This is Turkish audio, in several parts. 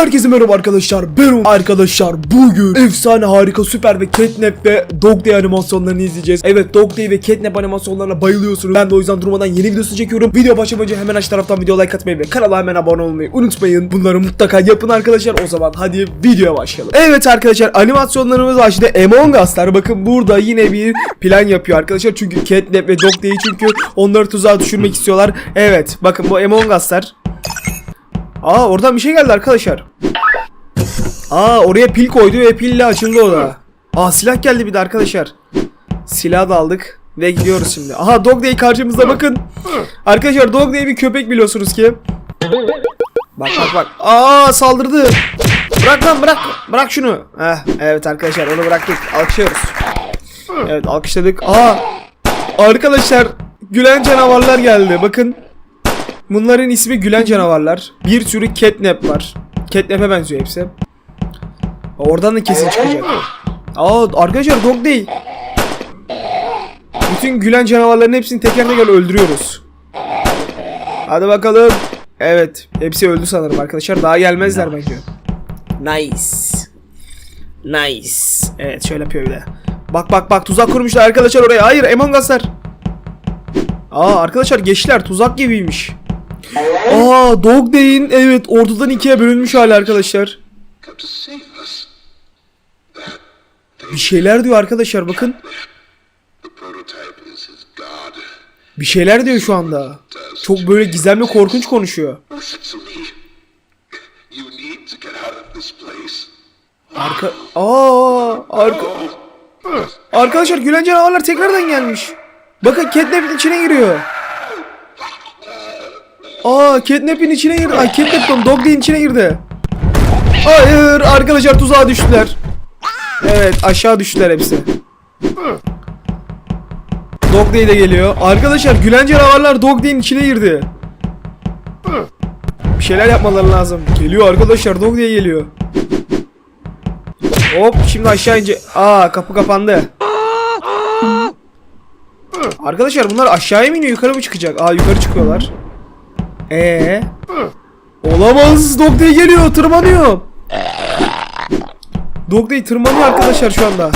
Herkese merhaba arkadaşlar. Ben. Arkadaşlar bugün efsane harika süper ve Catnap ve Dog animasyonlarını izleyeceğiz. Evet Dog ve Catnap animasyonlarına bayılıyorsunuz. Ben de o yüzden durmadan yeni videosu çekiyorum. Video başlamadan hemen aç taraftan video like atmayı ve kanala hemen abone olmayı unutmayın. Bunları mutlaka yapın arkadaşlar. O zaman hadi videoya başlayalım. Evet arkadaşlar animasyonlarımız başladı. Among Us'lar. Bakın burada yine bir plan yapıyor arkadaşlar. Çünkü Catnap ve Dog çünkü onları tuzağa düşürmek istiyorlar. Evet bakın bu Among Us'lar Aa oradan bir şey geldi arkadaşlar. Aa oraya pil koydu ve pille açıldı o da. Aa silah geldi bir de arkadaşlar. Silah da aldık ve gidiyoruz şimdi. Aha Dog Day karşımızda bakın. Arkadaşlar Dog Day bir köpek biliyorsunuz ki. Bak bak bak. Aa saldırdı. Bırak lan bırak. Bırak şunu. Heh, evet arkadaşlar onu bıraktık. Alkışlıyoruz. Evet alkışladık. Aa arkadaşlar gülen canavarlar geldi. Bakın. Bunların ismi gülen canavarlar. Bir sürü catnap var. Catnap'e benziyor hepsi. Oradan da kesin çıkacak. Aa arkadaşlar dog değil. Bütün gülen canavarların hepsini teker teker öldürüyoruz. Hadi bakalım. Evet. Hepsi öldü sanırım arkadaşlar. Daha gelmezler bence. Nice. Nice. Evet şöyle yapıyor bir de. Bak bak bak tuzak kurmuşlar arkadaşlar oraya. Hayır Among Us'lar. Aa arkadaşlar geçtiler tuzak gibiymiş. Aa Dog Day'in evet ortadan ikiye bölünmüş hali arkadaşlar. Bir şeyler diyor arkadaşlar bakın. Bir şeyler diyor şu anda. Çok böyle gizemli korkunç konuşuyor. Arka... Aa, arka... Arkadaşlar gülen canavarlar tekrardan gelmiş. Bakın Catnap'in içine giriyor. Aa Catnap'in içine girdi. Ay Catnap diyorum Dog Day'in içine girdi. Hayır arkadaşlar tuzağa düştüler. Evet aşağı düştüler hepsi. Dog Day de geliyor. Arkadaşlar gülen canavarlar Dog Day'in içine girdi. Bir şeyler yapmaları lazım. Geliyor arkadaşlar Dog Day geliyor. Hop şimdi aşağı ince. Aa kapı kapandı. Arkadaşlar bunlar aşağıya mı iniyor yukarı mı çıkacak? Aa yukarı çıkıyorlar. Ee. Olamaz. Dog Day geliyor tırmanıyor. Dog Day tırmanıyor arkadaşlar şu anda.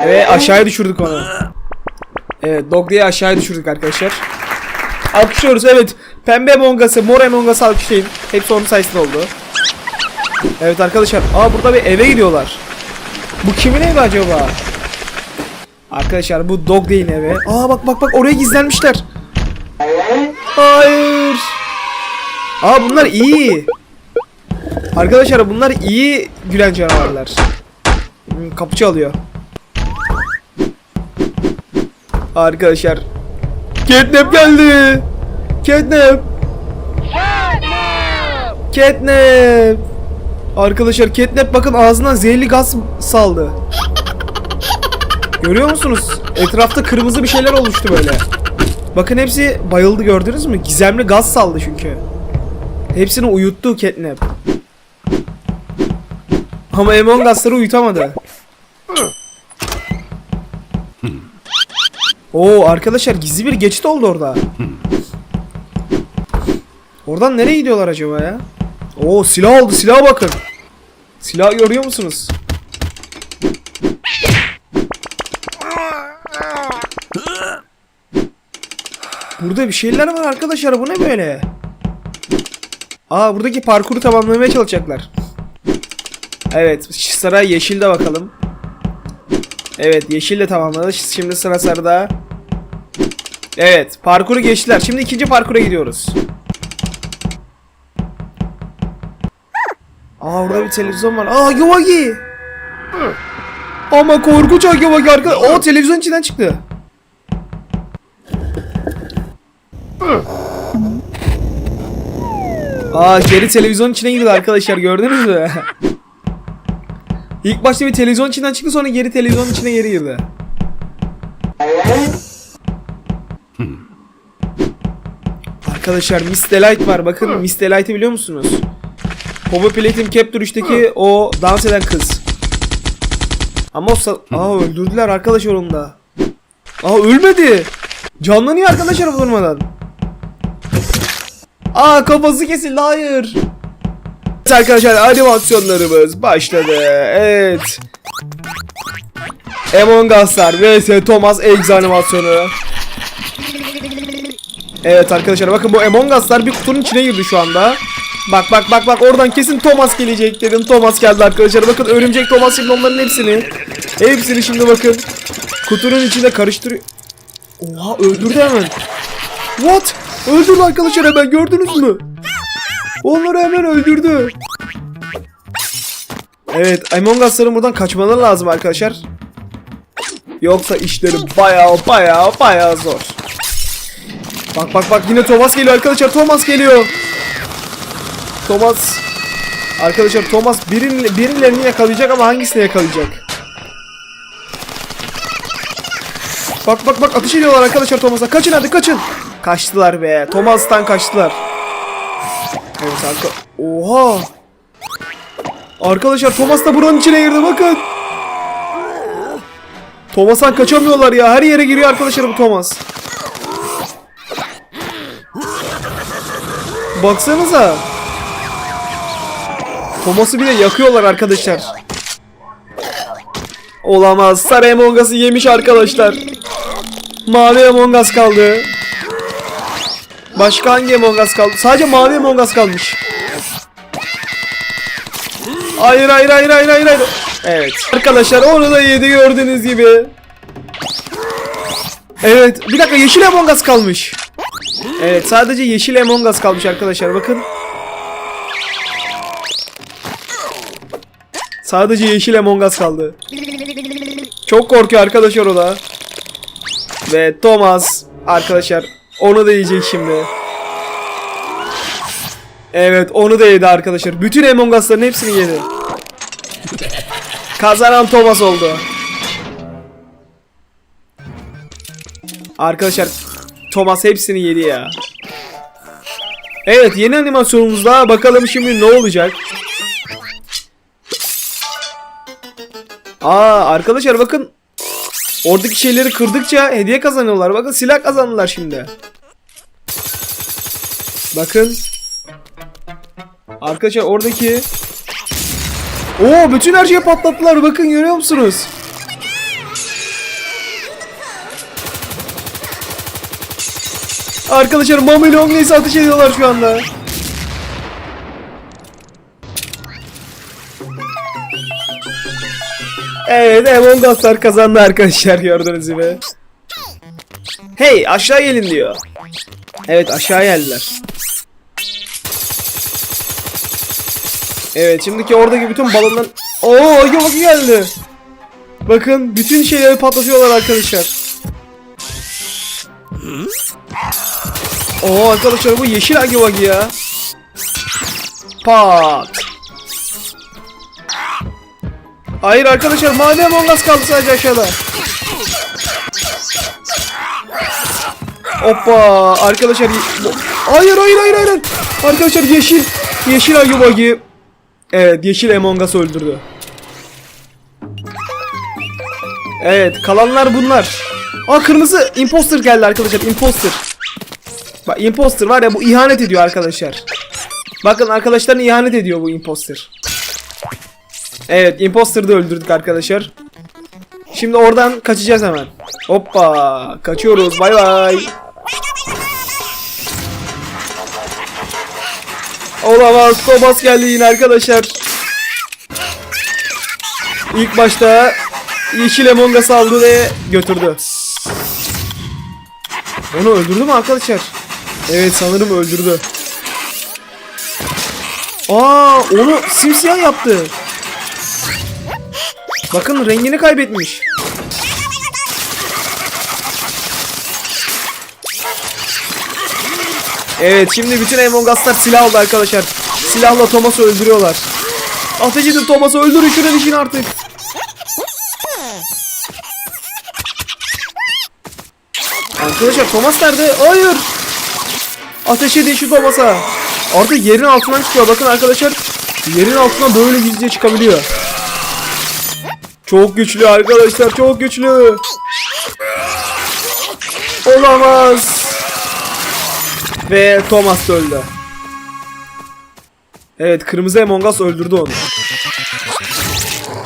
Ve aşağıya düşürdük onu. Evet Dog Day'i aşağıya düşürdük arkadaşlar. Alkışlıyoruz evet. Pembe Among Us'ı, mor Among Us'ı alkışlayın. Hepsi onun sayesinde oldu. Evet arkadaşlar. Aa burada bir eve gidiyorlar. Bu kimin evi acaba? Arkadaşlar bu Dog Day'in evi. Aa bak bak bak oraya gizlenmişler. Hayır. Aa bunlar iyi. Arkadaşlar bunlar iyi gülen canavarlar. Hmm, Kapı çalıyor. Arkadaşlar. Catnap geldi. Catnap. Catnap. Arkadaşlar Catnap bakın ağzından zehirli gaz saldı. Görüyor musunuz? Etrafta kırmızı bir şeyler oluştu böyle. Bakın hepsi bayıldı gördünüz mü? Gizemli gaz saldı çünkü. Hepsini uyuttu Catnap. Ama Among Us'ları uyutamadı. Oo arkadaşlar gizli bir geçit oldu orada. Oradan nereye gidiyorlar acaba ya? Oo silah oldu silaha bakın. Silah görüyor musunuz? Burada bir şeyler var arkadaşlar bu ne böyle? Aa buradaki parkuru tamamlamaya çalışacaklar. Evet sıra yeşilde bakalım. Evet yeşille tamamladı. Şimdi sıra sarıda. Evet parkuru geçtiler. Şimdi ikinci parkura gidiyoruz. Aa orada bir televizyon var. Aa Yuvagi. Ama korkunç Yuvagi arka. O televizyon içinden çıktı. Aa geri televizyon içine girdi arkadaşlar gördünüz mü? İlk başta bir televizyon içinden çıktı sonra geri televizyon içine geri girdi. Arkadaşlar Miss Delight var. Bakın Miss Delight'ı biliyor musunuz? Poppy Platinum Capture 3'teki o dans eden kız. Ama o Aa öldürdüler arkadaşlar onu da. Aa ölmedi. Canlanıyor arkadaşlar bu durmadan. Aa kafası kesildi hayır. Evet arkadaşlar animasyonlarımız başladı. Evet. Among Us'lar vs Thomas Eggs animasyonu. Evet arkadaşlar bakın bu Among Us'lar bir kutunun içine girdi şu anda. Bak bak bak bak oradan kesin Thomas gelecek dedim. Thomas geldi arkadaşlar. Bakın örümcek Thomas şimdi onların hepsini. Hepsini şimdi bakın. Kutunun içinde karıştırıyor. Oha öldürdü hemen. What? Öldürdü arkadaşlar hemen gördünüz mü? Onları hemen öldürdü. Evet Among Us'ların buradan kaçmaları lazım arkadaşlar. Yoksa işleri baya baya baya zor. Bak bak bak yine Thomas geliyor arkadaşlar. Thomas geliyor. Thomas Arkadaşlar Thomas birini, birilerini yakalayacak ama hangisini yakalayacak? Bak bak bak ateş ediyorlar arkadaşlar Thomas'a. Kaçın hadi kaçın. Kaçtılar be. Thomas'tan kaçtılar. Evet arka... Oha. Arkadaşlar Thomas da buranın içine girdi bakın. Thomas'tan kaçamıyorlar ya. Her yere giriyor arkadaşlar bu Thomas. Baksanıza. Thomas'ı bile yakıyorlar arkadaşlar. Olamaz. Sarı Among Us'ı yemiş arkadaşlar. Mavi Among Us kaldı. Başka hangi Among Us kaldı? Sadece mavi Among Us kalmış. Hayır hayır hayır hayır hayır hayır. Evet. Arkadaşlar onu da yedi gördüğünüz gibi. Evet. Bir dakika yeşil Among Us kalmış. Evet sadece yeşil Among Us kalmış arkadaşlar bakın. Sadece yeşil Among Us kaldı. Çok korkuyor arkadaşlar o da. Ve Thomas arkadaşlar onu da yiyecek şimdi. Evet onu da yedi arkadaşlar. Bütün Among Us'ların hepsini yedi. Kazanan Thomas oldu. Arkadaşlar Thomas hepsini yedi ya. Evet yeni animasyonumuzda bakalım şimdi ne olacak. Aa arkadaşlar bakın Oradaki şeyleri kırdıkça hediye kazanıyorlar. Bakın silah kazandılar şimdi. Bakın. Arkadaşlar oradaki Oo bütün her şeyi patlattılar. Bakın görüyor musunuz? Arkadaşlar ile Ognes'i ateş ediyorlar şu anda. Evet Among Us'lar kazandı arkadaşlar gördüğünüz gibi. Hey aşağı gelin diyor. Evet aşağı geldiler. Evet şimdiki oradaki bütün balonlar... Oo Agi Bagi geldi. Bakın bütün şeyleri patlatıyorlar arkadaşlar. Oo arkadaşlar bu yeşil Bagi ya. Pat. Hayır arkadaşlar mavi Among Us kaldı sadece aşağıda. Hoppa arkadaşlar Hayır hayır hayır hayır. Arkadaşlar yeşil Yeşil Ayubagi Evet yeşil Among Us öldürdü. Evet kalanlar bunlar. Aa kırmızı imposter geldi arkadaşlar imposter. Bak imposter var ya bu ihanet ediyor arkadaşlar. Bakın arkadaşlarına ihanet ediyor bu imposter Evet imposter'ı da öldürdük arkadaşlar. Şimdi oradan kaçacağız hemen. Hoppa kaçıyoruz bay bay. Olamaz Thomas geldi yine arkadaşlar. İlk başta Yeşil Among Us aldı ve götürdü. Onu öldürdü mü arkadaşlar? Evet sanırım öldürdü. Aa onu simsiyah yaptı. Bakın rengini kaybetmiş. Evet şimdi bütün Among Us'lar silah aldı arkadaşlar. Silahla Thomas'ı öldürüyorlar. Ateş edin Thomas'ı öldürün şunu dişin artık. Arkadaşlar Thomas nerede? Hayır. Ateş edin şu Thomas'a. Artık yerin altından çıkıyor. Bakın arkadaşlar. Yerin altından böyle gizlice çıkabiliyor. Çok güçlü arkadaşlar çok güçlü. Olamaz. Ve Thomas öldü. Evet kırmızı Among Us öldürdü onu.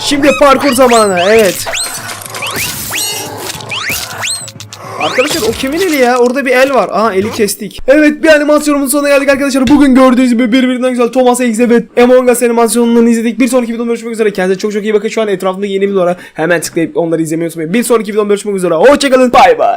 Şimdi parkur zamanı evet. Arkadaşlar o kimin eli ya? Orada bir el var. Aha eli kestik. Evet bir animasyonumuzun sonuna geldik arkadaşlar. Bugün gördüğünüz gibi birbirinden güzel Thomas Eggs ve Among Us animasyonlarını izledik. Bir sonraki videomda görüşmek üzere. Kendinize çok çok iyi bakın. Şu an etrafımda yeni videolara hemen tıklayıp onları izlemeyi unutmayın. Bir sonraki videomda görüşmek üzere. Hoşçakalın. Bay bay.